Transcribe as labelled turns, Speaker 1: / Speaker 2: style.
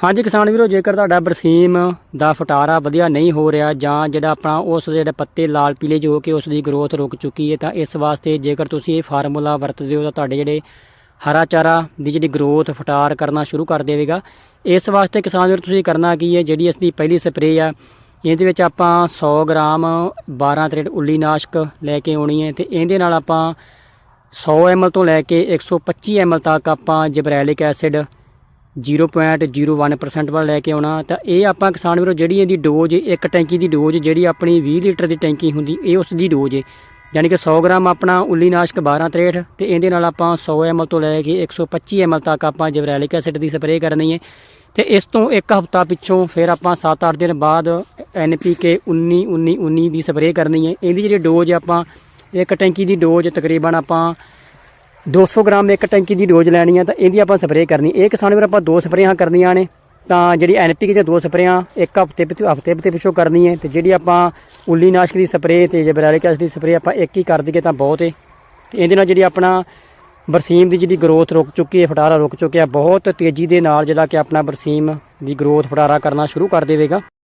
Speaker 1: ਹਾਂਜੀ ਕਿਸਾਨ ਵੀਰੋ, ਜੇਕਰ ਤੁਹਾਡਾ ਬਰਸੀਮ ਦਾ ਫਟਾਰਾ ਵਧੀਆ ਨਹੀਂ ਹੋ ਰਿਹਾ ਜਾਂ ਜਿਹੜਾ ਆਪਣਾ ਉਸ ਦੇ ਜਿਹੜੇ ਪੱਤੇ ਲਾਲ ਪੀਲੇ ਜੋ ਕਿ ਉਸ ਦੀ ਗਰੋਥ ਰੁਕ ਚੁੱਕੀ ਹੈ, ਤਾਂ ਇਸ ਵਾਸਤੇ ਜੇਕਰ ਤੁਸੀਂ ਇਹ ਫਾਰਮੂਲਾ ਵਰਤਦੇ ਹੋ, ਤਾਂ ਤੁਹਾਡੇ ਜਿਹੜੇ ਹਰਾ ਚਾਰਾ ਦੀ ਜਿਹੜੀ ਗਰੋਥ ਫਟਾਰ ਕਰਨਾ ਸ਼ੁਰੂ ਕਰ ਦੇਵੇਗਾ। ਇਸ ਵਾਸਤੇ ਕਿਸਾਨ ਵੀਰੋ, ਤੁਸੀਂ ਕਰਨਾ ਕੀ ਹੈ, ਜਿਹੜੀ ਇਸ ਦੀ ਪਹਿਲੀ ਸਪਰੇਅ ਆ, ਇਹਦੇ ਵਿੱਚ ਆਪਾਂ 100 ਗ੍ਰਾਮ 12 ਤਰੇਟ ਉੱਲੀ ਨਾਸ਼ਕ ਲੈ ਕੇ ਆਉਣੀ ਹੈ ਤੇ ਇਹਦੇ ਨਾਲ ਆਪਾਂ 100 ml ਤੋਂ ਲੈ ਕੇ 125 ml ਤੱਕ ਆਪਾਂ ਜਿਬਰੈਲਿਕ ਐਸਿਡ 0.01% ਵੱਲ ਲੈ ਕੇ ਆਉਣਾ। ਤਾਂ ਇਹ ਆਪਾਂ ਕਿਸਾਨ ਵੀਰੋ, ਜਿਹੜੀ ਇਹਦੀ ਡੋਜ਼, ਇੱਕ ਟੈਂਕੀ ਦੀ ਡੋਜ਼, ਜਿਹੜੀ ਆਪਣੀ 20 ਲੀਟਰ ਦੀ ਟੈਂਕੀ ਹੁੰਦੀ, ਇਹ ਉਸ ਦੀ ਡੋਜ਼ ਹੈ ਯਾਨੀ ਕਿ 100 ਗ੍ਰਾਮ ਆਪਣਾ ਉੱਲੀ ਨਾਸ਼ਕ 1263 ਤੇ ਇਹਦੇ ਨਾਲ ਆਪਾਂ 100 ml ਤੋਂ ਲੈ ਕੇ 125 ml ਤੱਕ ਆਪਾਂ ਜਵਰੈਲਿਕ ਐਸਿਡ ਦੀ ਸਪਰੇਅ ਕਰਨੀ ਹੈ ਤੇ ਇਸ ਤੋਂ ਇੱਕ ਹਫ਼ਤਾ ਪਿੱਛੋਂ ਫਿਰ ਆਪਾਂ 7-8 ਦਿਨ ਬਾਅਦ NPK 19 19 19 ਦੀ ਸਪਰੇਅ ਕਰਨੀ ਹੈ ਇਹਦੀ ਜਿਹੜੀ ਡੋਜ਼ ਆਪਾਂ, ਇੱਕ ਟੈਂਕੀ ਦੀ ਡੋਜ਼ ਤਕਰੀਬਨ ਆਪਾਂ 200 ਗ੍ਰਾਮ ਇੱਕ ਟੈਂਕੀ ਦੀ ਡੋਜ਼ ਲੈਣੀ ਆ ਤਾਂ ਇਹਦੀ ਆਪਾਂ ਸਪਰੇਅ ਕਰਨੀ। ਇਹ ਕਿਸਾਨ ਵੀਰ, ਆਪਾਂ ਦੋ ਸਪਰੇਆਂ ਕਰਨੀਆਂ ਨੇ, ਤਾਂ ਜਿਹੜੀ ਐਨਪੀਕੇ ਦੀਆਂ ਦੋ ਸਪਰੇਆਂ, ਇੱਕ ਹਫ਼ਤੇ ਪਿੱਛੇ ਹਫ਼ਤੇ ਪਿੱਛੇ ਪਿੱਛੋਂ ਕਰਨੀ ਹੈ ਤੇ ਜਿਹੜੀ ਆਪਾਂ ਉੱਲੀ ਨਾਸ਼ਕ ਦੀ ਸਪਰੇਅ ਤੇ ਜਬਰੈਲਿਕ ਐਸਿਡ ਦੀ ਸਪਰੇਅ ਆਪਾਂ ਇੱਕ ਹੀ ਕਰ ਦਈਏ ਤਾਂ ਬਹੁਤ ਹੈ ਤੇ ਇਹਦੇ ਨਾਲ ਜਿਹੜੀ ਆਪਣਾ ਬਰਸੀਮ ਦੀ ਜਿਹੜੀ ਗਰੋਥ ਰੁਕ ਚੁੱਕੀ ਹੈ, ਫਟਾਰਾ ਰੁਕ ਚੁੱਕਿਆ, ਬਹੁਤ ਤੇਜ਼ੀ ਦੇ ਨਾਲ ਜਿਹੜਾ ਕਿ ਆਪਣਾ ਬਰਸੀਮ ਦੀ ਗਰੋਥ, ਫਟਾਰਾ ਕਰਨਾ ਸ਼ੁਰੂ ਕਰ ਦੇਵੇਗਾ।